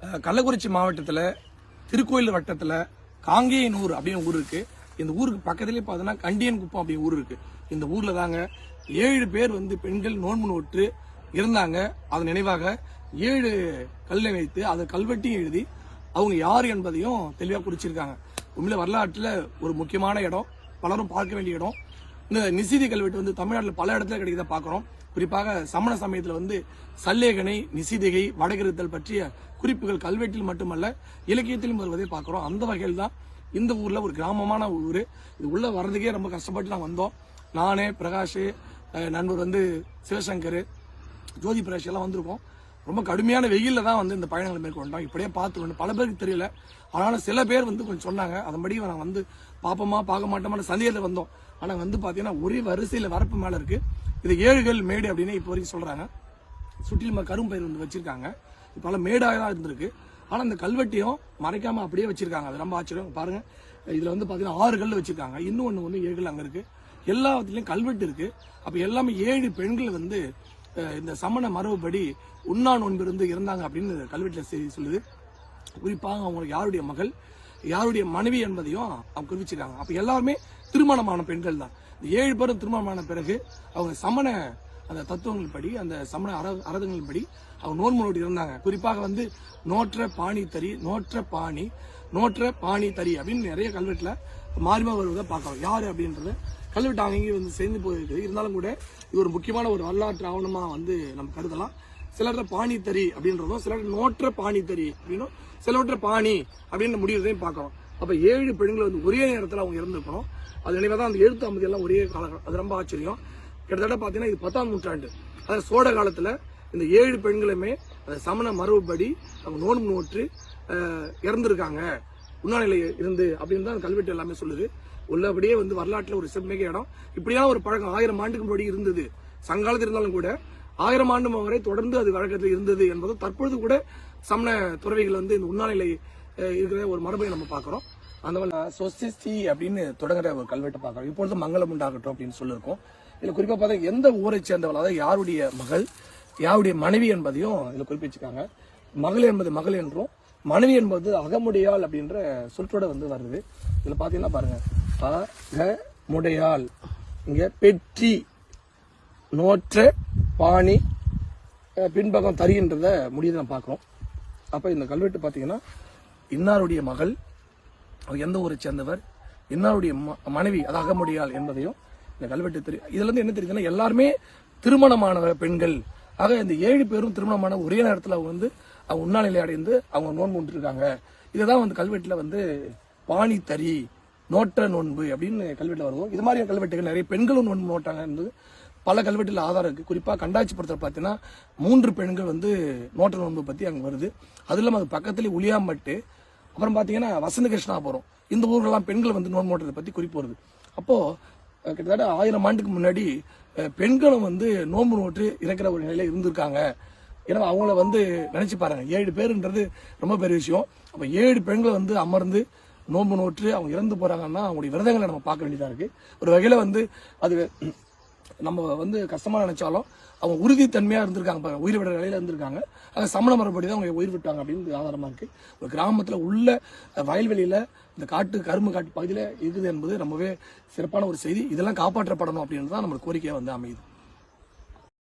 கள்ளக்குறிச்சி மாவட்டத்தில் திருக்கோயில் வட்டத்தில் காங்கேயனூர் அப்படின்னு ஊர் இருக்குது இந்த ஊருக்கு பக்கத்துலேயே பார்த்தோன்னா கண்டியன் குப்பம் அப்படின்னு ஊர் இருக்கு. இந்த ஊரில் தாங்க ஏழு பேர் வந்து பெண்கள் நோன்பு நோட்டு இருந்தாங்க. அதன் நினைவாக ஏழு கல்லை வைத்து அதை கல்வெட்டியும் எழுதி அவங்க யார் என்பதையும் தெளிவாக குறிச்சிருக்காங்க. உண்மையில வரலாற்றில் ஒரு முக்கியமான இடம். பலரும் பார்க்க வேண்டிய இடம். இந்த நிசிதி கல்வெட்டு வந்து தமிழ்நாட்டில் பல இடத்துல கிடைக்கிறத பார்க்குறோம். குறிப்பாக சமண சமயத்தில் வந்து சல்லேகனை நிசிதிகை வடகிருத்தல் பற்றிய குறிப்புகள் கல்வெட்டில் மட்டுமல்ல இலக்கியத்திலும் வருவதை பார்க்குறோம். அந்த வகையில் தான் இந்த ஊரில் ஒரு கிராமமான ஊர். இது உள்ளே வர்றதுக்கே ரொம்ப கஷ்டப்பட்டு நான் வந்தோம். நானே பிரகாஷ் நண்பர் வந்து சிவசங்கர் ஜோதி பிரகாஷ் எல்லாம் வந்திருக்கோம். ரொம்ப கடுமையான வெயிலில் தான் வந்து இந்த பயணங்களை மேற்கொண்டோம். இப்படியே பார்த்துக்கணும் பல பேருக்கு தெரியல. ஆனாலும் சில பேர் வந்து கொஞ்சம் சொன்னாங்க. அதன்படி நான் வந்து பார்ப்போமா பார்க்க மாட்டோமான சந்தேகத்தில் வந்தோம். ஆனால் வந்து பார்த்தீங்கன்னா ஒரே வரிசையில் வரப்பு மேலே இருக்குது இது ஏழுகள் மேடு அப்படின்னு இப்போ வரைக்கும் சொல்கிறாங்க சுற்றிலும் கரும்பயிர் வந்து வச்சுருக்காங்க. பல மேடாக தான் இருந்திருக்கு. ஆனால் இந்த கல்வெட்டையும் மறைக்காமல் அப்படியே வச்சிருக்காங்க. அது ரொம்ப ஆச்சரியம். பாருங்கள் இதில் வந்து பார்த்தீங்கன்னா ஆறு கல் வச்சுருக்காங்க. இன்னும் ஒன்று வந்து ஏழுகள் அங்கே இருக்குது எல்லாத்துலேயும் கல்வெட்டு இருக்குது அப்போ எல்லாமே ஏழு பெண்கள் வந்து இந்த சமண மரபுப்படி உண்ணா ஒன்பிருந்து இருந்தாங்க அப்படின்னு கல்வெட்டில் செய்தி சொல்லுது. குறிப்பாக அவங்களுக்கு யாருடைய மகள் யாருடைய மனைவி என்பதையும் அவங்க குறிப்பிச்சிருக்காங்க. அப்போ எல்லாருமே திருமணமான பெண்கள் தான். இந்த ஏழு பேரும் திருமணமான பிறகு அவங்க சமண அந்த தத்துவங்கள் படி அந்த சமண அர அரதங்கள் படி அவங்க நோன்பு இருந்தாங்க குறிப்பாக வந்து நோற்ற பாணி தறி நோற்ற பாணி நோற்ற பாணி தறி அப்படின்னு நிறைய கல்வெட்டுல மாறிமா வருவதை பார்க்கலாம். யார் அப்படின்றது கல்வெட்டு அங்கேயும் வந்து சேர்ந்து போயிருக்கு. இருந்தாலும் கூட இது ஒரு முக்கியமான ஒரு வரலாற்று ஆவணமாக வந்து நம்ம கருதலாம். சிலர்கிட்ட பாணி தறி அப்படின்றதும் சிலர் நோற்ற பாணி தறி அப்படின்னும் சிலவற்ற பாணி அப்படின்னு முடிவுறதையும் பார்க்கலாம். அப்போ ஏழு பெண்கள் வந்து ஒரே நேரத்தில் அவங்க இறந்துருக்கணும். அது நினைவாக தான் அந்த எழுத்து அமைதி எல்லாம் ஒரே காலகட்டம் அது ரொம்ப ஆச்சரியம். கிட்டத்தட்ட பார்த்தீங்கன்னா இது பத்தாம் நூற்றாண்டு. அதாவது சோழ காலத்தில் இந்த ஏழு பெண்களுமே அந்த சமண மரபுப்படி அவங்க நோன்பு நோற்று இறந்துருக்காங்க இறந்திருக்காங்க. உண்ணாநிலை இருந்து அப்படின்னு தான் அந்த கல்வெட்டு எல்லாமே சொல்லுது. உள்ளபடியே வந்து வரலாற்றில் ஒரு செம்மிக இடம். இப்படியான ஒரு பழக்கம் ஆயிரம் ஆண்டுக்கு முன்னாடி இருந்தது. சங்காலத்தில் இருந்தாலும் கூட ஆயிரம் ஆண்டு வரை தொடர்ந்து அது வழக்கத்தில் இருந்தது என்பது தற்பொழுது கூட சமண துறவிகள் வந்து இந்த உண்ணாநிலை இருக்கிற ஒரு மரபை நம்ம பார்க்குறோம். அந்த சொசிஸ்டி அப்படின்னு தொடங்குற ஒரு கல்வெட்டை பார்க்குறோம். இப்பொழுது மங்களம் உண்டாகட்டும் அப்படின்னு சொல்லியிருக்கோம். இதில் குறிப்பாக பார்த்தா எந்த ஊரை சேர்ந்தவள் அதாவது யாருடைய மகள் யாருடைய மனைவி என்பதையும் இதில் குறிப்பிச்சிருக்காங்க மகள் என்பது மகள் என்றும் மனைவி என்பது அகமுடையாள் அப்படின்ற சொற்றோட வந்து வருது. இதுல பாத்தீங்கன்னா பாருங்க. அகமுடையாள் இங்க பெற்றி நோற்ற பாணி பின்பகம் பின்பக்கம் தரின்றத முடியுது நம்ம பார்க்குறோம் அப்போ இந்த கல்வெட்டு பார்த்தீங்கன்னா இன்னாருடைய மகள் அவர் எந்த ஊரை சேர்ந்தவர் இன்னாருடைய ம- மனைவி அது அகமுடியாள் என்பதையும் இந்த கல்வெட்டு தெரியும் இதுல இருந்து என்ன தெரியுதுன்னா எல்லாருமே திருமணமானவ பெண்கள். ஆக இந்த ஏழு பேரும் திருமணமான ஒரே நேரத்தில் அவங்க வந்து அவங்க உண்ணாநிலை அடைந்து அவங்க நோன்பு இருக்காங்க இதுதான் வந்து கல்வெட்டில் வந்து பாணி தறி நோட்ட நோன்பு அப்படின்னு கல்வெட்டில் வருவோம். இது மாதிரி கல்வெட்டுகள் நிறைய பெண்களும் நோன்பு நோட்டாங்க என்பது பல கல்வெட்டில் ஆதாரம் இருக்குது குறிப்பாக கண்டாட்சி படத்தில் பார்த்தீங்கன்னா மூன்று பெண்கள் வந்து நோட்ட நோன்பு பற்றி அங்கே வருது. அது இல்லாமல் அது பக்கத்துலேயே உளியாம்பட்டு அப்புறம் பார்த்தீங்கன்னா வசந்த கிருஷ்ணாபுரம் இந்த ஊர்களெல்லாம் பெண்கள் வந்து நோன்பு நோட்டத்தை பற்றி குறிப்பு வருது. அப்போது கிட்டத்தட்ட ஆயிரம் ஆண்டுக்கு முன்னாடி பெண்களும் வந்து நோன்பு நோட்டு இறக்குற ஒரு நிலையில இருந்திருக்காங்க. ஏன்னா அவங்கள வந்து நினைச்சு பாருங்க ஏழு பேருன்றது ரொம்ப பெரிய விஷயம். அப்ப ஏழு பெண்களை வந்து அமர்ந்து நோன்பு நோற்று அவங்க இறந்து போறாங்கன்னா அவங்களுடைய விரதங்களை நம்ம பார்க்க வேண்டியதா இருக்கு. ஒரு வகையில வந்து அது நம்ம வந்து கஷ்டமாக நினைச்சாலும் அவங்க உறுதித்தன்மையாக இருந்திருக்காங்க பாருங்க, உயிர் விடுற நிலையில இருந்திருக்காங்க. அது சமண மரபடி தான் அவங்க உயிர் விட்டாங்க அப்படின்னு ஆதாரமாக இருக்கு. ஒரு கிராமத்தில் உள்ள வயல்வெளியில் இந்த காட்டு கரும்பு காட்டு பகுதியில் இருக்குது என்பது ரொம்பவே சிறப்பான ஒரு செய்தி. இதெல்லாம் காப்பாற்றப்படணும் அப்படின்னு தான் நம்மளுக்கு கோரிக்கையாக வந்து அமையுது.